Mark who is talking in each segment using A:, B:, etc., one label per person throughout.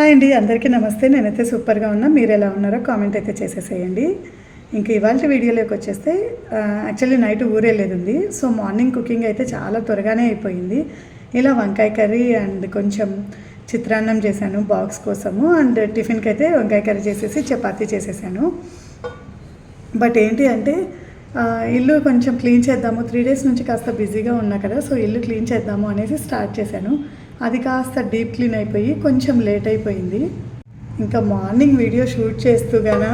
A: Hi అండి అందరికీ నమస్తే. నేనైతే సూపర్గా ఉన్నా. మీరు ఎలా ఉన్నారో కామెంట్ అయితే చేసేసేయండి. ఇంకా ఇవాళ వీడియోలోకి వచ్చేస్తే యాక్చువల్లీ నైట్ ఊరేలేదు ఉంది సో మార్నింగ్ కుకింగ్ అయితే చాలా త్వరగానే అయిపోయింది. ఇలా వంకాయ కర్రీ అండ్ కొంచెం చిత్రాన్నం చేశాను బాక్స్ కోసము. అండ్ టిఫిన్కి అయితే వంకాయ కర్రీ చేసేసి చపాతీ చేసేసాను. బట్ ఏంటి అంటే ఇల్లు కొంచెం క్లీన్ చేద్దాము. త్రీ డేస్ నుంచి కాస్త బిజీగా ఉన్నా కదా సో ఇల్లు క్లీన్ చేద్దాము అనేసి స్టార్ట్ చేశాను. అది కాస్త డీప్ క్లీన్ అయిపోయి కొంచెం లేట్ అయిపోయింది. ఇంకా మార్నింగ్ వీడియో షూట్ చేస్తూ గానా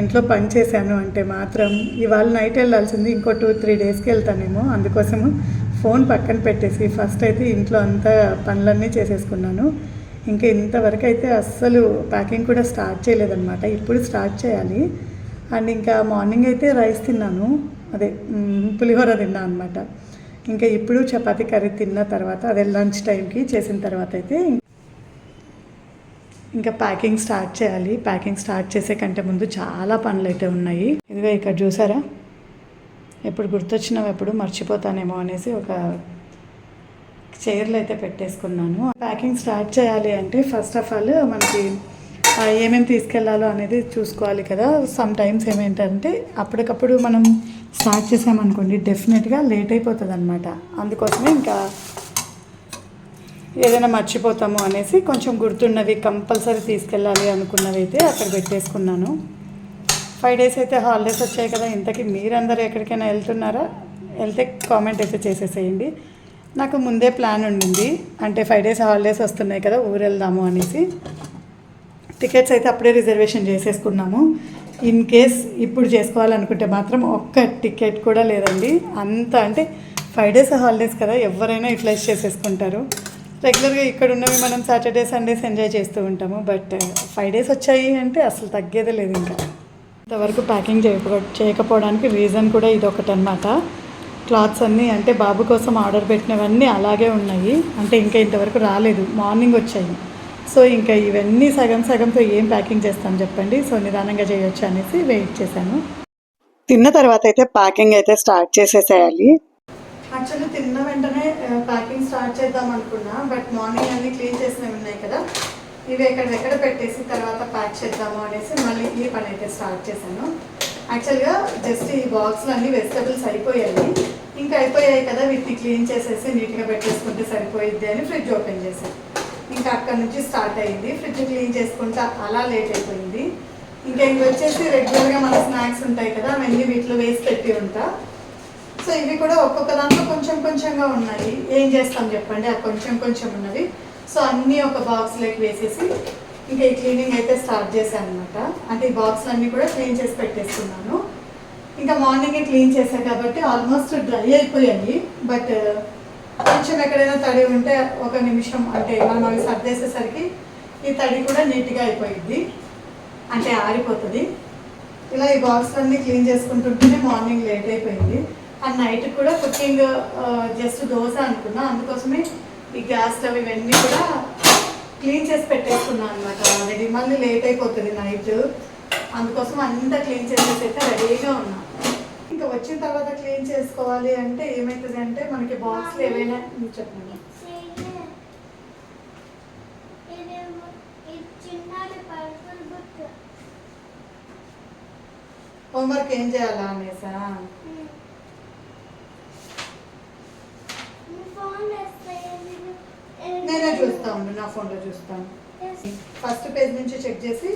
A: ఇంట్లో పని చేశాను అంటే మాత్రం ఇవాళ నైట్ వెళ్ళాల్సింది ఇంకో టూ త్రీ డేస్కి వెళ్తానేమో. అందుకోసము ఫోన్ పక్కన పెట్టేసి ఫస్ట్ అయితే ఇంట్లో అంతా పనులన్నీ చేసేసుకున్నాను. ఇంకా ఇంతవరకు అయితే అస్సలు ప్యాకింగ్ కూడా స్టార్ట్ చేయలేదన్నమాట. ఇప్పుడు స్టార్ట్ చేయాలి. అండ్ ఇంకా మార్నింగ్ అయితే రైస్ తిన్నాను. అదే పులిహోర తిన్నా అనమాట ఇంకా ఇప్పుడు చపాతీ కర్రీ తిన్న తర్వాత అదే లంచ్ టైంకి చేసిన తర్వాత అయితే ఇంకా ప్యాకింగ్ స్టార్ట్ చేయాలి. ప్యాకింగ్ స్టార్ట్ చేసే కంటే ముందు చాలా పనులు అయితే ఉన్నాయి. ఇదిగో ఇక్కడ చూసారా? ఎప్పుడు గుర్తొచ్చినావు ఎప్పుడు మర్చిపోతానేమో అనేసి ఒక చైర్లు అయితే పెట్టేసుకున్నాను. ప్యాకింగ్ స్టార్ట్ చేయాలి అంటే ఫస్ట్ ఆఫ్ ఆల్ మనకి ఏమేమి తీసుకెళ్ళాలో అనేది చూసుకోవాలి కదా. సమ్ టైమ్స్ ఏమేంటంటే అప్పటికప్పుడు మనం స్టార్ట్ చేసామనుకోండి డెఫినెట్గా లేట్ అయిపోతుంది అనమాట అందుకోసమే ఇంకా ఏదైనా మర్చిపోతాము అనేసి కొంచెం గుర్తున్నవి కంపల్సరీ తీసుకెళ్ళాలి అనుకున్నవి అయితే అక్కడ పెట్టేసుకున్నాను. ఫైవ్ డేస్ అయితే హాలిడేస్ వచ్చాయి కదా ఇంతకీ మీరందరూ ఎక్కడికైనా వెళ్తున్నారా? వెళ్తే కామెంట్ అయితే చేసేసేయండి. నాకు ముందే ప్లాన్ ఉండింది అంటే ఫైవ్ డేస్ హాలిడేస్ వస్తున్నాయి కదా ఊరు వెళ్దాము అనేసి. టికెట్స్ అయితే అప్పుడే రిజర్వేషన్ చేసేసుకున్నాము. ఇన్ కేస్ ఇప్పుడు చేసుకోవాలనుకుంటే మాత్రం ఒక్క టికెట్ కూడా లేదండి. అంత అంటే ఫైవ్ డేస్ హాలిడేస్ కదా ఎవరైనా యూటిలైజ్ చేసేసుకుంటారు. రెగ్యులర్గా ఇక్కడ ఉన్నవి మనం సాటర్డే సండేస్ ఎంజాయ్ చేస్తూ ఉంటాము. బట్ ఫైవ్ డేస్ వచ్చాయి అంటే అసలు తగ్గేదే లేదు ఇంకా. ఇంతవరకు ప్యాకింగ్ చేయకపో చేయకపోవడానికి రీజన్ కూడా ఇది ఒకటనమాట అనమాట క్లాత్స్ అన్నీ అంటే బాబు కోసం ఆర్డర్ పెట్టినవన్నీ అలాగే ఉన్నాయి. అంటే ఇంకా ఇంతవరకు రాలేదు. మార్నింగ్ వచ్చాయి. సో ఇంకా ఇవన్నీ సగం సగంతో ఏం ప్యాకింగ్ చేస్తాను చెప్పండి. సో నిదానంగా చేయొచ్చు అనేసి వెయిట్ చేశాను. తిన్న తర్వాత అయితే ప్యాకింగ్ అయితే స్టార్ట్ చేసేసేయాలి. యాక్చువల్లీ తిన్న వెంటనే ప్యాకింగ్ స్టార్ట్ చేద్దాం అనుకున్నా. బట్ మార్నింగ్ అన్ని క్లీన్ చేసినవి ఉన్నాయి కదా. ఇవి ఎక్కడెక్కడ పెట్టేసి తర్వాత ప్యాక్ చేద్దాము అనేసి మళ్ళీ ఈ పని అయితే స్టార్ట్ చేశాను. యాక్చువల్గా జస్ట్ ఈ బాక్స్లో అన్ని వెజిటబుల్స్ అయిపోయాయి. ఇంకా అయిపోయాయి కదా వీటిని క్లీన్ చేసేసి నీట్గా పెట్టేసుకుంటే సరిపోయిద్ది అని ఫ్రిడ్జ్ ఓపెన్ చేశాను. ఇంకా అక్కడ నుంచి స్టార్ట్ అయింది. ఫ్రిడ్జ్ క్లీన్ చేసుకుంటా అలా లేట్ అయిపోయింది. ఇంకా ఇంక వచ్చేసి రెగ్యులర్గా మన స్నాక్స్ ఉంటాయి కదా అవన్నీ వీటిలో వేసి పెట్టి ఉంటా. సో ఇవి కూడా ఒక్కొక్క దాంట్లో కొంచెం కొంచెంగా ఉన్నాయి. ఏం చేస్తాం చెప్పండి? ఆ కొంచెం కొంచెం ఉన్నవి. సో అన్నీ ఒక బాక్స్లోకి వేసేసి ఇంకా ఈ క్లీనింగ్ అయితే స్టార్ట్ చేశాను అనమాట అంటే ఈ బాక్స్ అన్నీ కూడా క్లీన్ చేసి పెట్టేస్తున్నాను. ఇంకా మార్నింగ్ క్లీన్ చేశాను కాబట్టి ఆల్మోస్ట్ డ్రై అయిపోయాయి. బట్ కొంచెం ఎక్కడైనా తడి ఉంటే ఒక నిమిషం అంటే మనం అవి సర్దేసేసరికి ఈ తడి కూడా నీట్గా అయిపోయింది అంటే ఆరిపోతుంది. ఇలా ఈ బాక్స్ అన్ని క్లీన్ చేసుకుంటుంటేనే మార్నింగ్ లేట్ అయిపోయింది. అండ్ నైట్ కూడా కుకింగ్ జస్ట్ దోశ అనుకున్నా. అందుకోసమే ఈ గ్యాస్ స్టవ్ ఇవన్నీ కూడా క్లీన్ చేసి పెట్టేసుకున్నాను అనమాట ఆల్రెడీ. మళ్ళీ లేట్ అయిపోతుంది నైట్. అందుకోసం అంతా క్లీన్ చేసేసి అయితే రెడీగా ఉన్నాను ఇంకా వచ్చిన తర్వాత క్లీన్ చేసుకోవాలి అంటే ఏమవుతుంది అంటే మనకి బాక్స్లో ఏవైనా చెప్పండి. హోంవర్క్ ఏం చేయాలా అనేసా? నేనే చూస్తా ఉండు నా ఫోన్లో చూస్తాను ఫస్ట్ పేజ్ నుంచి చెక్ చేసి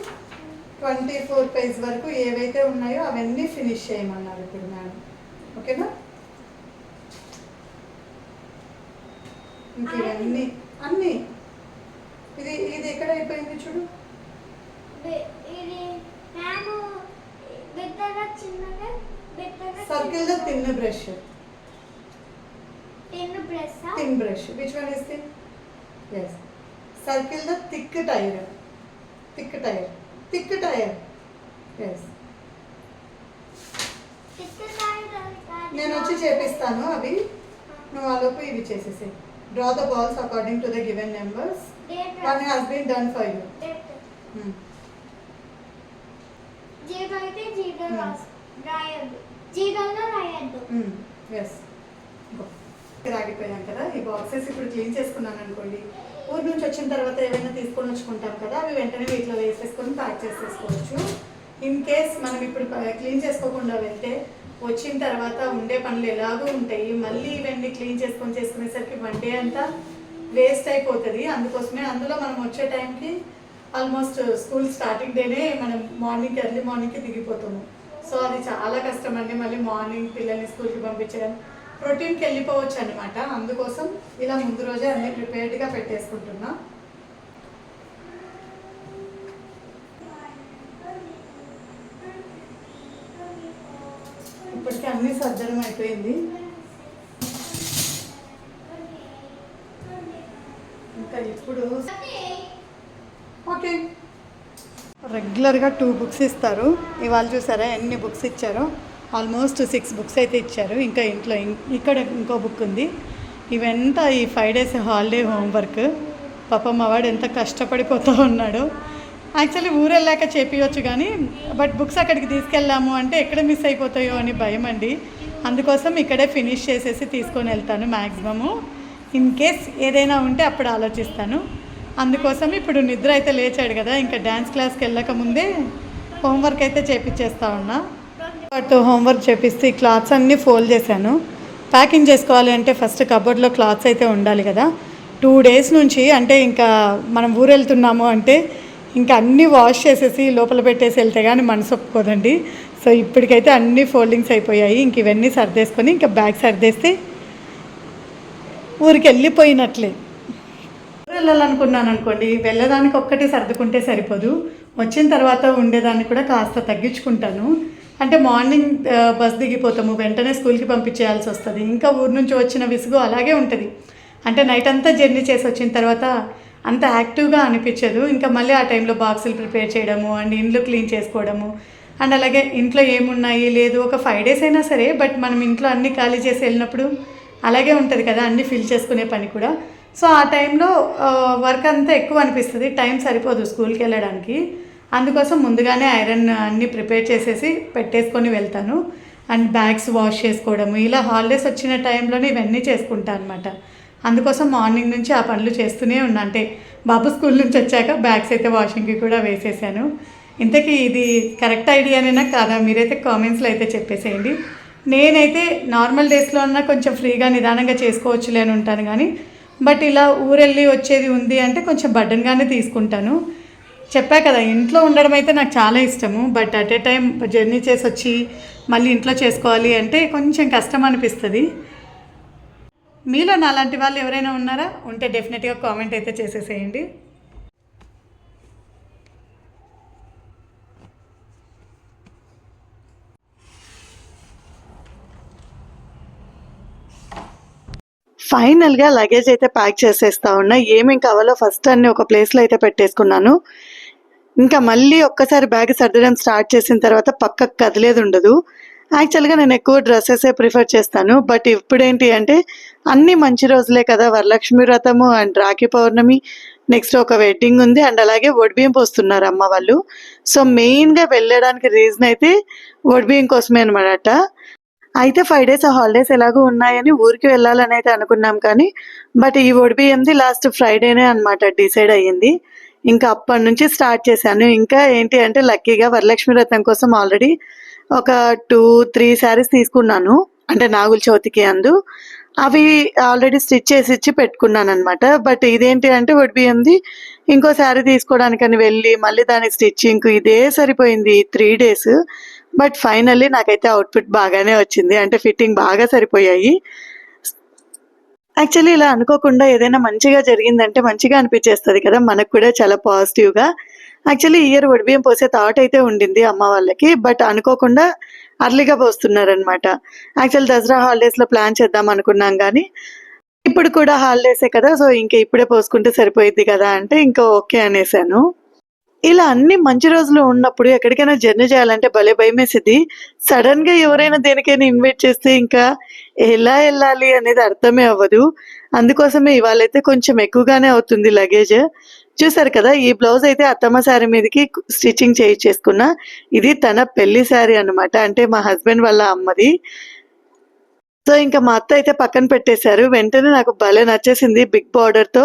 A: ట్వంటీ ఫోర్ పేజ్ వరకు ఏవైతే ఉన్నాయో అవన్నీ ఫినిష్ చేయమన్నారు ఇప్పుడు మేడం ఓకేనా ఇంక ఇవన్నీ. అన్నీ? ఇది ఇది ఎక్కడ అయిపోయింది చూడు? Circle the thin brush thin brush which one is thin yes circle the thick tyre thick tyre thick tyre yes నేను వచ్చి చేపిస్తాను అవి. నువ్వు ఆలోపు ఇవి చేసేసి draw the balls according to the given numbers one has been done for you
B: zero అయితే zero రాయద్దు జీరోలో రాయద్దు
A: ఎస్ రాగిపోయాం కదా. ఈ బాక్సెస్ ఇప్పుడు క్లీన్ చేసుకున్నాను అనుకోండి. ఊరు నుంచి వచ్చిన తర్వాత ఏమైనా తీసుకొని వచ్చుకుంటాం కదా అవి వెంటనే వీటిలో వేసేసుకొని ప్యాక్ చేసేసుకోవచ్చు. ఇన్ కేస్ మనం ఇప్పుడు క్లీన్ చేసుకోకుండా వెళ్తే వచ్చిన తర్వాత ఉండే పనులు ఎలాగో ఉంటాయి. మళ్ళీ ఇవన్నీ క్లీన్ చేసుకొని చేసుకునేసరికి వన్ డే అంతా వేస్ట్ అయిపోతుంది. అందుకోసమే అందులో మనం వచ్చే టైంకి ఆల్మోస్ట్ స్కూల్ స్టార్టింగ్ డేనే మనం మార్నింగ్ ఎర్లీ మార్నింగ్కి దిగిపోతాము. సో అది చాలా కష్టం అండి. మళ్ళీ మార్నింగ్ పిల్లల్ని స్కూల్కి పంపించడం ప్రోటీన్కి వెళ్ళిపోవచ్చు అనమాట అందుకోసం ఇలా ముందు రోజే అన్ని ప్రిపేర్డ్గా పెట్టేసుకుంటున్నా. ఇప్పటికి అన్ని సర్దనం అయిపోయింది. ఇంకా ఇప్పుడు ఓకే. రెగ్యులర్గా టూ బుక్స్ ఇస్తారు. ఇవాళ చూసారా ఎన్ని బుక్స్ ఇచ్చారో? ఆల్మోస్ట్ సిక్స్ బుక్స్ అయితే ఇచ్చారు. ఇంకా ఇంట్లో ఇక్కడ ఇంకో బుక్ ఉంది. ఇవంతా ఈ ఫైవ్ డేస్ హాలిడే హోంవర్క్. పాపం మావాడు ఎంత కష్టపడిపోతూ ఉన్నాడు. యాక్చువల్లీ ఊరెళ్ళాక వెళ్ళాక చేపించవచ్చు కానీ బట్ బుక్స్ అక్కడికి తీసుకెళ్ళాము అంటే ఎక్కడ మిస్ అయిపోతాయో అని భయం అండి. అందుకోసం ఇక్కడే ఫినిష్ చేసేసి తీసుకొని వెళ్తాను మ్యాక్సిమము ఇన్ కేస్ ఏదైనా ఉంటే అప్పుడు ఆలోచిస్తాను. అందుకోసం ఇప్పుడు నిద్ర అయితే లేచాడు కదా ఇంకా డ్యాన్స్ క్లాస్కి వెళ్ళక ముందే హోంవర్క్ అయితే చేపించేస్తా ఉన్నా. బట్ హోంవర్క్ చేపిస్తే ఈ క్లాత్స్ అన్నీ ఫోల్డ్ చేశాను. ప్యాకింగ్ చేసుకోవాలి అంటే ఫస్ట్ కబోర్డ్లో క్లాత్స్ అయితే ఉండాలి కదా. టూ డేస్ నుంచి అంటే ఇంకా మనం ఊరు వెళ్తున్నాము అంటే ఇంకా అన్నీ వాష్ చేసేసి లోపల పెట్టేసి వెళ్తే కానీ మనసు ఒప్పుకోదండి. సో ఇప్పటికైతే అన్ని ఫోల్డింగ్స్ అయిపోయాయి. ఇంక ఇవన్నీ సర్దేసుకొని ఇంకా బ్యాగ్ సర్దేస్తే ఊరికి వెళ్ళిపోయినట్లే. ఊరు వెళ్ళాలనుకున్నాను అనుకోండి వెళ్ళడానికి ఒక్కటి సర్దుకుంటే సరిపోదు. వచ్చిన తర్వాత ఉండేదాన్ని కూడా కాస్త తగ్గించుకుంటాను. అంటే మార్నింగ్ బస్ దిగిపోతాము వెంటనే స్కూల్కి పంపించేయాల్సి వస్తుంది. ఇంకా ఊరు నుంచి వచ్చిన విసుగు అలాగే ఉంటుంది. అంటే నైట్ అంతా జర్నీ చేసి వచ్చిన తర్వాత అంత యాక్టివ్గా అనిపించదు. ఇంకా మళ్ళీ ఆ టైంలో బాక్సులు ప్రిపేర్ చేయడము అండ్ ఇండ్లు క్లీన్ చేసుకోవడము అండ్ అలాగే ఇంట్లో ఏమున్నాయి లేదు ఒక ఫైవ్ డేస్ అయినా సరే బట్ మనం ఇంట్లో అన్నీ ఖాళీ చేసి వెళ్ళినప్పుడు అలాగే ఉంటుంది కదా అన్నీ ఫిల్ చేసుకునే పని కూడా. సో ఆ టైంలో వర్క్ అంతా ఎక్కువ అనిపిస్తుంది. టైం సరిపోదు స్కూల్కి వెళ్ళడానికి. అందుకోసం ముందుగానే ఐరన్ అన్నీ ప్రిపేర్ చేసేసి పెట్టేసుకొని వెళ్తాను. అండ్ బ్యాగ్స్ వాష్ చేసుకోవడము. ఇలా హాలిడేస్ వచ్చిన టైంలోనే ఇవన్నీ చేసుకుంటాను అనమాట అందుకోసం మార్నింగ్ నుంచి ఆ పనులు చేస్తూనే ఉన్నా. అంటే బాబు స్కూల్ నుంచి వచ్చాక బ్యాగ్స్ అయితే వాషింగ్కి కూడా వేసేసాను. ఇంతకీ ఇది కరెక్ట్ ఐడియానేనా కాదా? మీరైతే కామెంట్స్లో అయితే చెప్పేసేయండి. నేనైతే నార్మల్ డేస్లో అన్నా కొంచెం ఫ్రీగా నిదానంగా చేసుకోవచ్చులే అని ఉంటాను కానీ బట్ ఇలా ఊరెళ్ళి వచ్చేది ఉంది అంటే కొంచెం బడ్డన్గానే తీసుకుంటాను. చెప్పా కదా ఇంట్లో ఉండడం అయితే నాకు చాలా ఇష్టము but at a time journey చేసి వచ్చి మళ్ళీ ఇంట్లో చేసుకోవాలి అంటే కొంచెం కష్టం అనిపిస్తుంది. మీలో నాలాంటి వాళ్ళు ఎవరైనా ఉన్నారా? ఉంటే డెఫినెట్గా కామెంట్ అయితే చేసేసేయండి. ఫైనల్గా లగేజ్ అయితే ప్యాక్ చేసేస్తా ఉన్నా. ఏమేం కావాలో ఫస్ట్ అన్ని ఒక ప్లేస్లో అయితే పెట్టేసుకున్నాను. ఇంకా మళ్ళీ ఒక్కసారి బ్యాగ్ సర్దడం స్టార్ట్ చేసిన తర్వాత పక్కకు కదిలేదు ఉండదు. యాక్చువల్గా నేను ఎక్కువ డ్రెస్సెసే ప్రిఫర్ చేస్తాను. బట్ ఇప్పుడేంటి అంటే అన్ని మంచి రోజులే కదా. వరలక్ష్మి వ్రతము అండ్ రాఖీ పౌర్ణమి. నెక్స్ట్ ఒక వెడ్డింగ్ ఉంది. అండ్ అలాగే వడిబియ్యం పోస్తున్నారు అమ్మ వాళ్ళు. సో మెయిన్గా వెళ్ళడానికి రీజన్ అయితే వడిబియ్యం కోసమే అనమాట అయితే ఫైవ్ డేస్ హాలిడేస్ ఎలాగో ఉన్నాయని ఊరికి వెళ్ళాలని అయితే అనుకున్నాం కానీ బట్ ఈ ఒడిబియ్యంది లాస్ట్ ఫ్రైడేనే అనమాట డిసైడ్ అయ్యింది. ఇంకా అప్పటి నుంచి స్టార్ట్ చేశాను. ఇంకా ఏంటి అంటే లక్కీగా వరలక్ష్మి వ్రతం కోసం ఆల్రెడీ ఒక టూ త్రీ శారీస్ తీసుకున్నాను. అంటే నాగుల చవితికి అందు. అవి ఆల్రెడీ స్టిచ్ చేసి ఇచ్చి పెట్టుకున్నాను అనమాట బట్ ఇదేంటి అంటే ఒడిబియ్యంది ఇంకో శారీ తీసుకోవడానికని వెళ్ళి మళ్ళీ దాని స్టిచ్చింగ్ ఇదే సరిపోయింది త్రీ డేస్ బట్ ఫైనల్లీ నాకైతే అవుట్ఫిట్ బాగానే వచ్చింది. అంటే ఫిట్టింగ్ బాగా సరిపోయాయి. యాక్చువల్లీ ఇలా అనుకోకుండా ఏదైనా మంచిగా జరిగిందంటే మంచిగా అనిపించేస్తుంది కదా. మనకు కూడా చాలా పాజిటివ్గా యాక్చువల్లీ ఇయర్ ఒడిబియ్యం పోసే థాట్ అయితే ఉండింది అమ్మ వాళ్ళకి. బట్ అనుకోకుండా అర్లీగా పోస్తున్నారనమాట యాక్చువల్ దసరా హాలిడేస్లో ప్లాన్ చేద్దాం అనుకున్నాం కానీ ఇప్పుడు కూడా హాలిడేసే కదా. సో ఇంకా ఇప్పుడే పోసుకుంటే సరిపోయిద్ది కదా అంటే ఇంకా ఓకే అనేసాను. ఇలా అన్ని మంచి రోజులు ఉన్నప్పుడు ఎక్కడికైనా జర్నీ చేయాలంటే భలే భయమేసింది సడన్గా ఎవరైనా దేనికైనా ఇన్వైట్ చేస్తే ఇంకా ఎలా వెళ్ళాలి అనేది అర్థమే అవ్వదు. అందుకోసమే ఇవాళైతే కొంచెం ఎక్కువగానే అవుతుంది లగేజ్ చూసారు కదా ఈ బ్లౌజ్ అయితే అత్తమ్మ శారీ మీదకి స్టిచ్చింగ్ చేయించేసుకున్నా ఇది తన పెళ్ళి శారీ అన్నమాట. అంటే మా హస్బెండ్ వాళ్ళ అమ్మది. సో ఇంకా మా అత్త అయితే పక్కన పెట్టేశారు. వెంటనే నాకు భలే నచ్చేసింది బిగ్ బార్డర్తో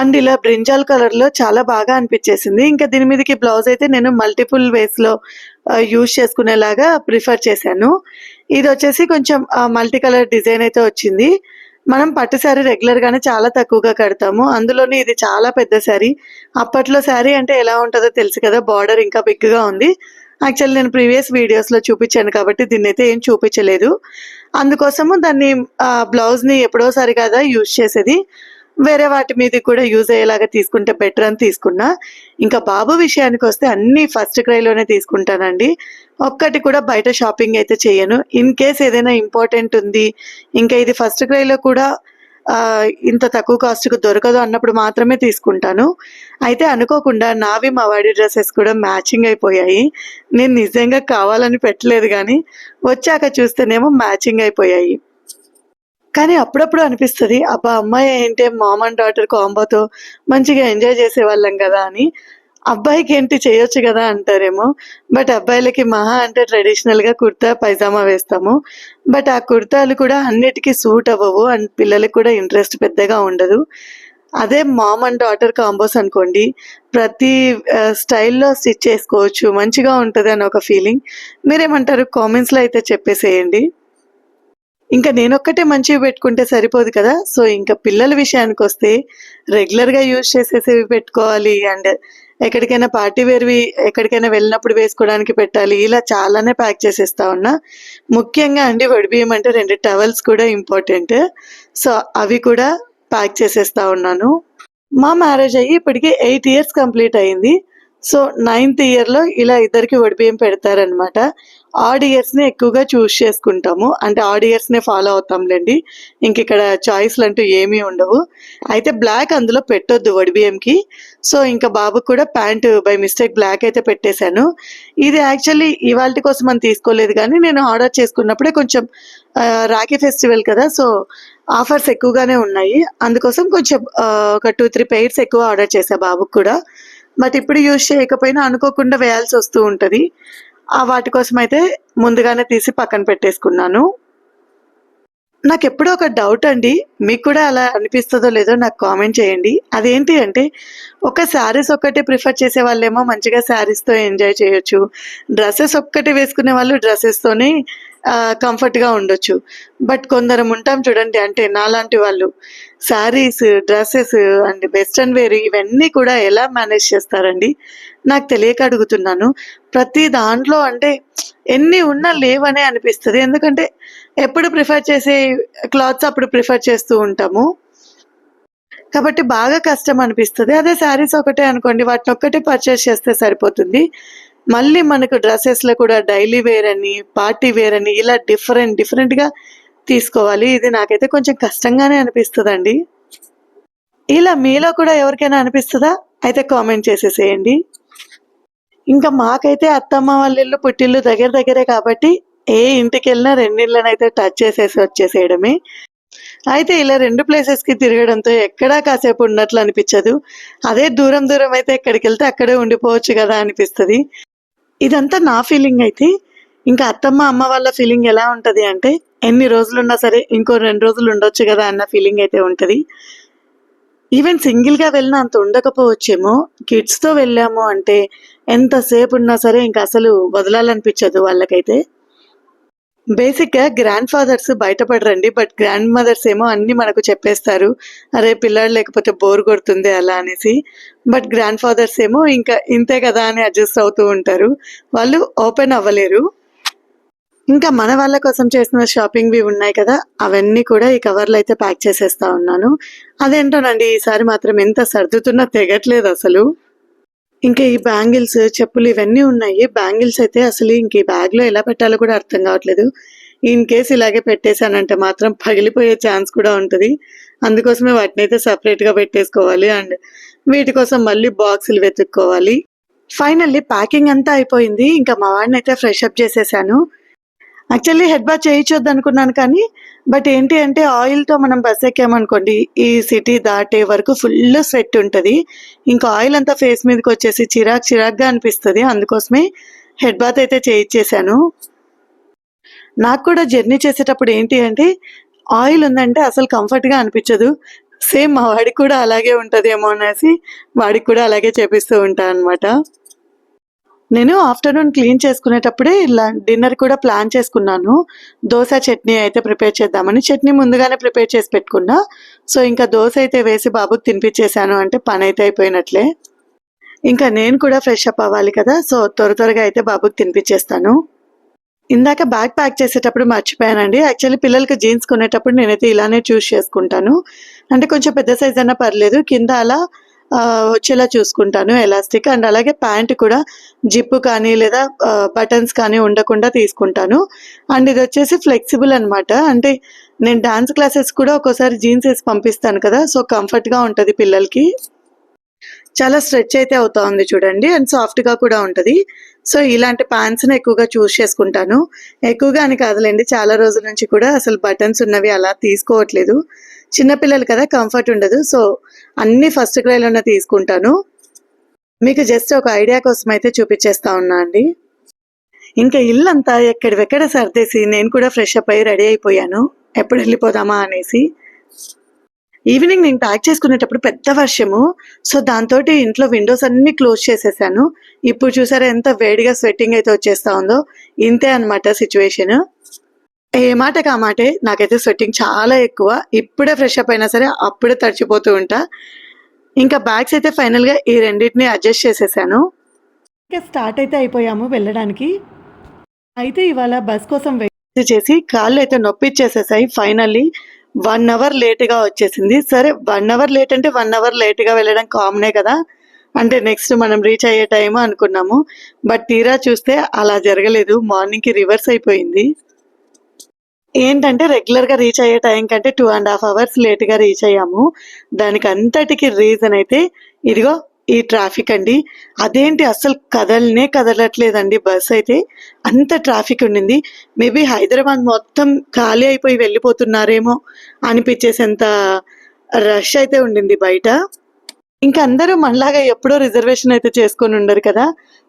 A: అండ్ ఇలా బ్రింజాల్ కలర్లో చాలా బాగా అనిపించేసింది. ఇంకా దీని మీదకి బ్లౌజ్ అయితే నేను మల్టిపుల్ వేస్లో యూజ్ చేసుకునేలాగా ప్రిఫర్ చేశాను. ఇది వచ్చేసి కొంచెం మల్టీ కలర్ డిజైన్ అయితే వచ్చింది. మనం పట్టు శారీ రెగ్యులర్గానే చాలా తక్కువగా కడతాము. అందులోనే ఇది చాలా పెద్ద శారీ. అప్పట్లో శారీ అంటే ఎలా ఉంటుందో తెలుసు కదా బార్డర్ ఇంకా బిగ్గా ఉంది. యాక్చువల్లీ నేను ప్రీవియస్ వీడియోస్లో చూపించాను కాబట్టి దీన్ని అయితే ఏం చూపించలేదు. అందుకోసము దాన్ని బ్లౌజ్ని ఎప్పుడోసారి కదా యూజ్ చేసేది. వేరే వాటి మీద కూడా యూజ్ అయ్యేలాగా తీసుకుంటే బెటర్ అని తీసుకున్నా. ఇంకా బాబు విషయానికి వస్తే అన్ని ఫస్ట్ క్రైలోనే తీసుకుంటానండి. ఒక్కటి కూడా బయట షాపింగ్ అయితే చేయను. ఇన్ కేస్ ఏదైనా ఇంపార్టెంట్ ఉంది ఇంకా ఇది ఫస్ట్ క్రైలో కూడా ఇంత తక్కువ కాస్ట్కి దొరకదు అన్నప్పుడు మాత్రమే తీసుకుంటాను. అయితే అనుకోకుండా నావి మా వాడి డ్రెస్సెస్ కూడా మ్యాచింగ్ అయిపోయాయి. నేను నిజంగా కావాలని పెట్టలేదు కానీ వచ్చాక చూస్తేనేమో మ్యాచింగ్ అయిపోయాయి. కానీ అప్పుడప్పుడు అనిపిస్తుంది అబ్బా అమ్మాయి ఏంటి మామ్ అండ్ డాటర్ కాంబోతో మంచిగా ఎంజాయ్ చేసేవాళ్ళం కదా అని. అబ్బాయికి ఏంటి చేయొచ్చు కదా అంటారేమో బట్ అబ్బాయిలకి మహా అంటే ట్రెడిషనల్గా కుర్తా పైజామా వేస్తాము. బట్ ఆ కుర్తాలు కూడా అన్నిటికీ సూట్ అవ్వవు అండ్ పిల్లలకి కూడా ఇంట్రెస్ట్ పెద్దగా ఉండదు. అదే మామ్ అండ్ డాటర్ కాంబోస్ అనుకోండి ప్రతి స్టైల్లో స్టిచ్ చేసుకోవచ్చు మంచిగా ఉంటుంది అని ఒక ఫీలింగ్ మీరేమంటారు? కామెంట్స్లో అయితే చెప్పేసేయండి. ఇంకా నేనొక్కటే మంచివి పెట్టుకుంటే సరిపోదు కదా. సో ఇంకా పిల్లల విషయానికి వస్తే రెగ్యులర్గా యూజ్ చేసేసేవి పెట్టుకోవాలి అండ్ ఎక్కడికైనా పార్టీ వేర్వి ఎక్కడికైనా వెళ్ళినప్పుడు వేసుకోవడానికి పెట్టాలి. ఇలా చాలానే ప్యాక్ చేసేస్తా ఉన్నా. ముఖ్యంగా అండి వడిబియ్యం అంటే రెండు టవల్స్ కూడా ఇంపార్టెంట్. సో అవి కూడా ప్యాక్ చేసేస్తా ఉన్నాను. మా మ్యారేజ్ అయ్యి ఇప్పటికే ఎయిట్ ఇయర్స్ కంప్లీట్ అయింది. సో నైన్త్ ఇయర్లో ఇలా ఇద్దరికి వడిబియ్యం పెడతారనమాట ఆడ్ ఇయర్స్ని ఎక్కువగా చూస్ చేసుకుంటాము. అంటే ఆడ్ ఇయర్స్నే ఫాలో అవుతాంలేండి. ఇంక ఇక్కడ చాయిస్లు అంటూ ఏమీ ఉండవు. అయితే బ్లాక్ అందులో పెట్టొద్దు వడిబియ్యంకి సో ఇంకా బాబుకు కూడా ప్యాంటు బై మిస్టేక్ బ్లాక్ అయితే పెట్టేశాను. ఇది యాక్చువల్లీ ఇవాళ కోసం అని తీసుకోలేదు కానీ నేను ఆర్డర్ చేసుకున్నప్పుడే కొంచెం రాఖీ ఫెస్టివల్ కదా. సో ఆఫర్స్ ఎక్కువగానే ఉన్నాయి. అందుకోసం కొంచెం ఒక టూ త్రీ పెయిర్స్ ఎక్కువ ఆర్డర్ చేశా బాబుకు కూడా. బట్ ఇప్పుడు యూజ్ చేయకపోయినా అనుకోకుండా వేయాల్సి వస్తూ ఉంటుంది. ఆ వాటి కోసం అయితే ముందుగానే తీసి పక్కన పెట్టేసుకున్నాను. నాకు ఎప్పుడో ఒక డౌట్ అండి. మీకు కూడా అలా అనిపిస్తుందో లేదో నాకు కామెంట్ చేయండి. అదేంటి అంటే ఒక శారీస్ ఒక్కటే ప్రిఫర్ చేసే వాళ్ళేమో మంచిగా శారీస్తో ఎంజాయ్ చేయొచ్చు. డ్రెస్సెస్ ఒక్కటే వేసుకునే వాళ్ళు డ్రెస్సెస్తోనే కంఫర్ట్గా ఉండొచ్చు. బట్ కొందరం ఉంటాం చూడండి అంటే నాలాంటి వాళ్ళు. Saris dresses and western wear ఇవన్నీ కూడా ఎలా మేనేజ్ చేస్తారండి? నాకు తెలియక అడుగుతున్నాను. ప్రతి దాంట్లో అంటే ఎన్ని ఉన్నా లేవనే అనిపిస్తుంది. ఎందుకంటే ఎప్పుడు ప్రిఫర్ చేసే క్లాత్స్ అప్పుడు ప్రిఫర్ చేస్తూ ఉంటాము. కాబట్టి బాగా కష్టం అనిపిస్తుంది. అదే శారీస్ ఒకటే అనుకోండి వాటిని ఒక్కటే పర్చేస్ చేస్తే సరిపోతుంది. మళ్ళీ మనకు డ్రెస్సెస్లో కూడా డైలీ వేర్ అని పార్టీ వేర్ అని ఇలా డిఫరెంట్ డిఫరెంట్గా తీసుకోవాలి. ఇది నాకైతే కొంచెం కష్టంగానే అనిపిస్తుందండి. ఇలా మీలో కూడా ఎవరికైనా అనిపిస్తుందా? అయితే కామెంట్ చేసేసేయండి. ఇంకా మాకైతే అత్తమ్మ వాళ్ళ ఇల్లు పుట్టిల్లు దగ్గర దగ్గరే కాబట్టి ఏ ఇంటికి వెళ్ళినా రెండిళ్ళనైతే టచ్ చేసేసి వచ్చేసేయడమే. అయితే ఇలా రెండు ప్లేసెస్కి తిరగడంతో ఎక్కడా కాసేపు ఉన్నట్లు అనిపించదు. అదే దూరం దూరం అయితే ఎక్కడికి వెళ్తే అక్కడే ఉండిపోవచ్చు కదా అనిపిస్తుంది. ఇదంతా నా ఫీలింగ్ అయితే ఇంకా అత్తమ్మ అమ్మ వాళ్ళ ఫీలింగ్ ఎలా ఉంటుంది అంటే ఎన్ని రోజులు ఉన్నా సరే ఇంకో రెండు రోజులు ఉండొచ్చు కదా అన్న ఫీలింగ్ అయితే ఉంటుంది. ఈవెన్ సింగిల్గా వెళ్ళినా అంత ఉండకపోవచ్చేమో కిడ్స్తో వెళ్ళాము అంటే ఎంతసేపు ఉన్నా సరే ఇంకా అసలు వదలాలనిపించదు వాళ్ళకైతే. బేసిక్గా గ్రాండ్ ఫాదర్స్ బయటపడరండి బట్ గ్రాండ్ మదర్స్ ఏమో అన్ని మనకు చెప్పేస్తారు. అరే పిల్లలు లేకపోతే బోర్ కొడుతుంది అలా అనేసి. బట్ గ్రాండ్ ఫాదర్స్ ఏమో ఇంకా ఇంతే కదా అని అడ్జస్ట్ అవుతూ ఉంటారు. వాళ్ళు ఓపెన్ అవ్వలేరు. ఇంకా మన వాళ్ళ కోసం చేసిన షాపింగ్వి ఉన్నాయి కదా అవన్నీ కూడా ఈ కవర్లో అయితే ప్యాక్ చేసేస్తా ఉన్నాను. అదేంటోనండి ఈసారి మాత్రం ఎంత సర్దుతున్నా తెగట్లేదు అసలు. ఇంకా ఈ బ్యాంగిల్స్ చెప్పులు ఇవన్నీ ఉన్నాయి. బ్యాంగిల్స్ అయితే అసలు ఇంక ఈ బ్యాగ్లో ఎలా పెట్టాలో కూడా అర్థం కావట్లేదు. ఇన్ కేస్ ఇలాగే పెట్టేశానంటే మాత్రం పగిలిపోయే ఛాన్స్ కూడా ఉంటుంది. అందుకోసమే వాటిని అయితే సపరేట్గా పెట్టేసుకోవాలి. అండ్ వీటి కోసం మళ్ళీ బాక్సులు వెతుక్కోవాలి. ఫైనల్లీ ప్యాకింగ్ అంతా అయిపోయింది. ఇంకా మా వాడిని అయితే ఫ్రెష్ అప్ చేసేసాను. యాక్చువల్లీ హెడ్ బాత్ చేయించొద్దు అనుకున్నాను కానీ బట్ ఏంటి అంటే ఆయిల్తో మనం బస్ ఎక్కామనుకోండి ఈ సిటీ దాటే వరకు ఫుల్ స్వెట్ ఉంటుంది. ఇంకా ఆయిల్ అంతా ఫేస్ మీదకి వచ్చేసి చిరాక్ చిరాక్గా అనిపిస్తుంది. అందుకోసమే హెడ్ బాత్ అయితే చేయించేశాను నాకు కూడా జర్నీ చేసేటప్పుడు ఏంటి అంటే ఆయిల్ ఉందంటే అసలు కంఫర్ట్గా అనిపించదు. సేమ్ మా వాడికి కూడా అలాగే ఉంటుందేమో అనేసి వాడికి కూడా అలాగే చేపిస్తూ ఉంటాను అనమాట నేను ఆఫ్టర్నూన్ క్లీన్ చేసుకునేటప్పుడే ఇలా డిన్నర్ కూడా ప్లాన్ చేసుకున్నాను. దోశ చట్నీ అయితే ప్రిపేర్ చేద్దామని. చట్నీ ముందుగానే ప్రిపేర్ చేసి పెట్టుకున్నా. సో ఇంకా దోశ అయితే వేసి బాబుకి తినిపించేశాను అంటే పని అయితే అయిపోయినట్లే. ఇంకా నేను కూడా ఫ్రెష్ అప్ అవ్వాలి కదా. సో త్వర త్వరగా అయితే బాబుకి తినిపించేస్తాను. ఇందాక బ్యాగ్ ప్యాక్ చేసేటప్పుడు మర్చిపోయానండి. యాక్చువల్లీ పిల్లలకి జీన్స్ కొనేటప్పుడు నేనైతే ఇలానే చూస్ చేసుకుంటాను. అంటే కొంచెం పెద్ద సైజ్ అన్నా పర్లేదు. కింద అలా వచ్చేలా చూసుకుంటాను ఎలాస్టిక్. అండ్ అలాగే ప్యాంట్ కూడా జిప్పు కానీ లేదా బటన్స్ కానీ ఉండకుండా తీసుకుంటాను. అండ్ ఇది వచ్చేసి ఫ్లెక్సిబుల్ అనమాట అంటే నేను డాన్స్ క్లాసెస్ కూడా ఒక్కోసారి జీన్స్ వేసి పంపిస్తాను కదా సో కంఫర్ట్గా ఉంటుంది పిల్లలకి. చాలా స్ట్రెచ్ అయితే అవుతా ఉంది చూడండి అండ్ సాఫ్ట్గా కూడా ఉంటుంది. సో ఇలాంటి ప్యాంట్స్ని ఎక్కువగా చూస్ చేసుకుంటాను. ఎక్కువగా అని కాదులేండి చాలా రోజుల నుంచి కూడా అసలు బటన్స్ ఉన్నవి అలా తీసుకోవట్లేదు. చిన్నపిల్లలు కదా కంఫర్ట్ ఉండదు. సో అన్ని ఫస్ట్ క్రైలోనే తీసుకుంటాను. మీకు జస్ట్ ఒక ఐడియా కోసం అయితే చూపించేస్తా ఉన్నా అండి. ఇంకా ఇల్లంతా ఎక్కడివెక్కడ సర్దేసి నేను కూడా ఫ్రెష్ అప్ అయ్యి రెడీ అయిపోయాను. ఎప్పుడు వెళ్ళిపోదామా అనేసి. ఈవినింగ్ నేను ప్యాక్ చేసుకునేటప్పుడు పెద్ద వర్షము. సో దాంతో ఇంట్లో విండోస్ అన్ని క్లోజ్ చేసేసాను. ఇప్పుడు చూసారా ఎంత వేడిగా స్వెట్టింగ్ అయితే వచ్చేస్తా ఉందో. ఇంతే అనమాట సిచ్యువేషన్ ఏ మాట ఆ మాటే నాకైతే స్వెట్టింగ్ చాలా ఎక్కువ. ఇప్పుడే ఫ్రెష్ అప్ అయినా సరే అప్పుడే తడిచిపోతూ ఉంటా. ఇంకా బ్యాగ్స్ అయితే ఫైనల్గా ఈ రెండింటిని అడ్జస్ట్ చేసేసాను. ఇంకా స్టార్ట్ అయితే అయిపోయాము వెళ్ళడానికి. అయితే ఇవాళ బస్ కోసం వెయిట్ చేసి కాళ్ళు అయితే నొప్పి ఇచ్చేసేసాయి ఫైనల్లీ వన్ అవర్ లేట్గా వచ్చేసింది. సరే వన్ అవర్ లేట్ అంటే వన్ అవర్ లేట్గా వెళ్ళడం కామనే కదా. అంటే నెక్స్ట్ మనం రీచ్ అయ్యే టైం అనుకున్నాము. బట్ తీరా చూస్తే అలా జరగలేదు. మార్నింగ్కి రివర్స్ అయిపోయింది. ఏంటంటే రెగ్యులర్గా రీచ్ అయ్యే టైం కంటే టూ అండ్ హాఫ్ అవర్స్ లేట్గా రీచ్ అయ్యాము. దానికి అంతటికి రీజన్ అయితే ఇదిగో ఈ ట్రాఫిక్ అండి. అదేంటి అసలు కదలనే కదలట్లేదండి బస్ అయితే. అంత ట్రాఫిక్ ఉండింది. మేబీ హైదరాబాద్ మొత్తం ఖాళీ అయిపోయి వెళ్ళిపోతున్నారేమో అనిపించేసేంత రష్ అయితే ఉండింది బయట. ఇంకా అందరూ మనలాగా ఎప్పుడో రిజర్వేషన్ అయితే చేసుకొని ఉండరు కదా.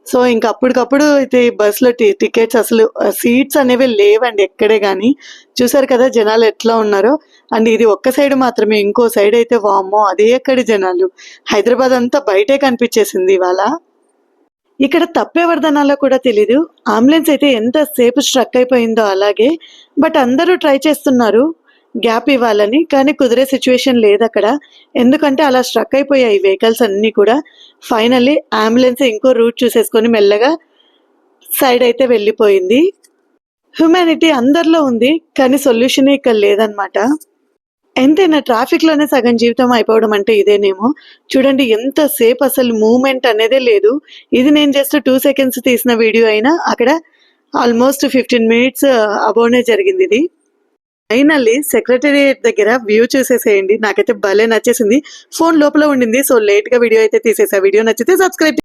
A: సో ఇంకా అప్పటికప్పుడు అయితే ఈ బస్సులో టి టికెట్స్ అసలు సీట్స్ అనేవి లేవండి ఎక్కడే కానీ చూసారు కదా జనాలు ఎట్లా ఉన్నారో. అండ్ ఇది ఒక్క సైడ్ మాత్రమే ఇంకో సైడ్ అయితే వామ్మో అదే ఎక్కడి జనాలు. హైదరాబాద్ అంతా బయటే కనిపించేసింది ఇవాళ. ఇక్కడ తప్పెవరిదనాలో కూడా తెలీదు. అంబులెన్స్ అయితే ఎంత సేపు స్ట్రక్ అయిపోయిందో అలాగే. బట్ అందరూ ట్రై చేస్తున్నారు. గ్యాప్ ఇవ్వాలని కానీ కుదిరే సిచ్యువేషన్ లేదు అక్కడ. ఎందుకంటే అలా స్ట్రక్ అయిపోయాయి వెహికల్స్ అన్నీ కూడా. ఫైనల్లీ అంబులెన్స్ ఇంకో రూట్ చూసేసుకొని మెల్లగా సైడ్ అయితే వెళ్ళిపోయింది. హ్యుమానిటీ అందరిలో ఉంది కానీ సొల్యూషన్ ఇక్కడ లేదనమాట ఎంతైనా ట్రాఫిక్లోనే సగం జీవితం అయిపోవడం అంటే ఇదేనేమో. చూడండి ఎంతసేపు అసలు మూమెంట్ అనేదే లేదు. ఇది నేను జస్ట్ టూ సెకండ్స్ తీసిన వీడియో అయినా అక్కడ ఆల్మోస్ట్ ఫిఫ్టీన్ మినిట్స్ అబోనే జరిగింది ఇది. ఫైనల్లీ సెక్రటేరియట్ దగ్గర వ్యూ చూసేసేయండి. నాకైతే భలే నచ్చేసింది. ఫోన్ లోపల ఉండింది సో లేట్గా వీడియో అయితే తీసేసా. వీడియో నచ్చితే సబ్స్క్రైబ్